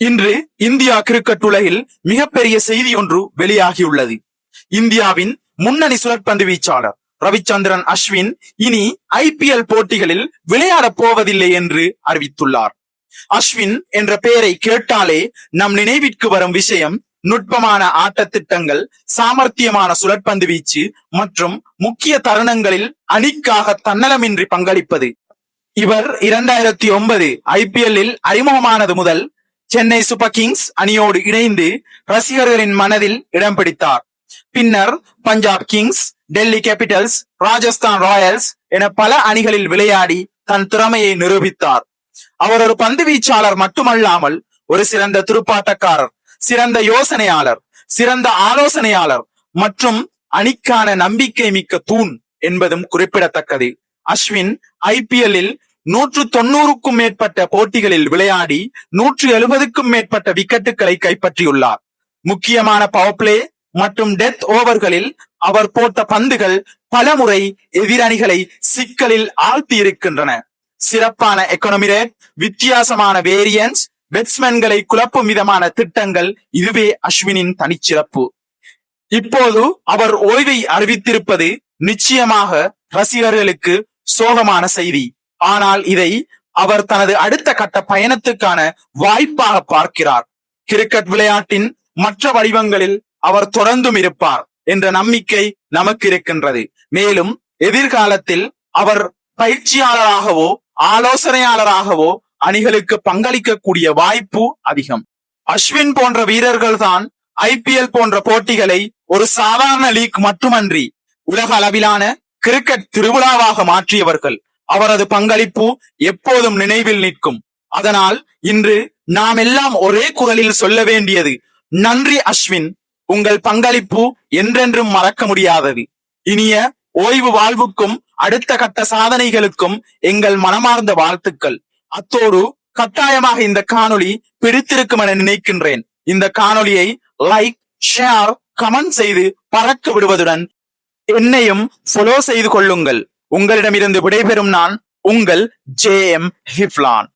இன்று India cricket உலகில் மிகப்பெரிய செய்தி ஒன்று வெளியாகியுள்ளது. இந்தியாவின் முன்னணி சுழற்பந்து வீச்சாளர் ரவிச்சந்திரன் அஸ்வின் இனி ஐபிஎல் போட்டிகளில் விளையாடப் போவதில்லை என்று அறிவித்துள்ளார். அஸ்வின் என்ற பெயரை கேட்டாலே நம் நினைவிற்கு வரும் விஷயம் நுட்பமான ஆட்டத்திட்டங்கள் சாமர்த்தியமான சுழற்பந்து வீச்சு மற்றும் முக்கிய தருணங்களில் அணிக்காக தன்னலமின்றி பங்களிப்பது. இவர் இரண்டாயிரத்தி ஒன்பது ஐபிஎல்லில் அறிமுகமானது முதல் சென்னை சூப்பர் கிங்ஸ் அணியோடு இணைந்து ரசிகர்களின் மனதில் இடம் பிடித்தார். பின்னர் Punjab Kings Delhi Capitals Rajasthan Royals என பல அணிகளில் விளையாடி தன் திறமையை நிரூபித்தார். அவர் ஒரு பந்து வீச்சாளர் மட்டுமல்லாமல் ஒரு சிறந்த துடுப்பாட்டக்காரர் சிறந்த யோசனையாளர் சிறந்த ஆலோசனையாளர் மற்றும் அணிக்கான நம்பிக்கை மிக்க தூண் என்பதும் குறிப்பிடத்தக்கது. அஸ்வின் ஐபிஎல்லில் நூற்று தொண்ணூறுக்கும் மேற்பட்ட போட்டிகளில் விளையாடி நூற்று எழுபதுக்கும் மேற்பட்ட விக்கெட்டுகளை கைப்பற்றியுள்ளார். முக்கியமான பவர் பிளே மற்றும் டெத் ஓவர்களில் அவர் போட்ட பந்துகள் பலமுறை எதிரணிகளை சிக்கலில் ஆழ்த்தி இருக்கின்றன சிறப்பான எக்கனமி ரேட் வித்தியாசமான வேரியன்ஸ் பேட்ஸ்மேன்களை குழப்பும் விதமான திட்டங்கள் இதுவே அஸ்வினின் தனிச்சிறப்பு. இப்போது அவர் ஓய்வை அறிவித்திருப்பது நிச்சயமாக ரசிகர்களுக்கு சோகமான செய்தி. ஆனால் இதை அவர் தனது அடுத்த கட்ட பயணத்துக்கான வாய்ப்பாக பார்க்கிறார். கிரிக்கெட் விளையாட்டின் மற்ற வடிவங்களில் அவர் தொடர்ந்தும் இருப்பார் என்ற நம்பிக்கை நமக்கு இருக்கின்றது. மேலும் எதிர்காலத்தில் அவர் பயிற்சியாளராகவோ ஆலோசனையாளராகவோ அணிகளுக்கு பங்களிக்கக்கூடிய வாய்ப்பு அதிகம். அஸ்வின் போன்ற வீரர்கள் தான் ஐபிஎல் போன்ற போட்டிகளை ஒரு சாதாரண லீக் மட்டுமன்றி உலக அளவிலான கிரிக்கெட் திருவிழாவாக மாற்றியவர்கள். அவரது பங்களிப்பு எப்போதும் நினைவில் நிற்கும். அதனால் இன்று நாம் எல்லாம் ஒரே குரலில் சொல்ல வேண்டியது நன்றி அஸ்வின் உங்கள் பங்களிப்பு என்றென்றும் மறக்க முடியாதது. இனிய ஓய்வு வாழ்வுக்கும் அடுத்த கட்ட சாதனைகளுக்கும் எங்கள் மனமார்ந்த வாழ்த்துக்கள். அத்தோடு கட்டாயமாக இந்த காணொளி பிடித்திருக்கும் என நினைக்கின்றேன். இந்த காணொளியை லைக் ஷேர் கமெண்ட் செய்து பறக்க விடுவதுடன் என்னையும் ஃபாலோ செய்து கொள்ளுங்கள். உங்களிடமிருந்து விடைபெறும் நான் உங்கள் ஜே எம் ஹிப்லான்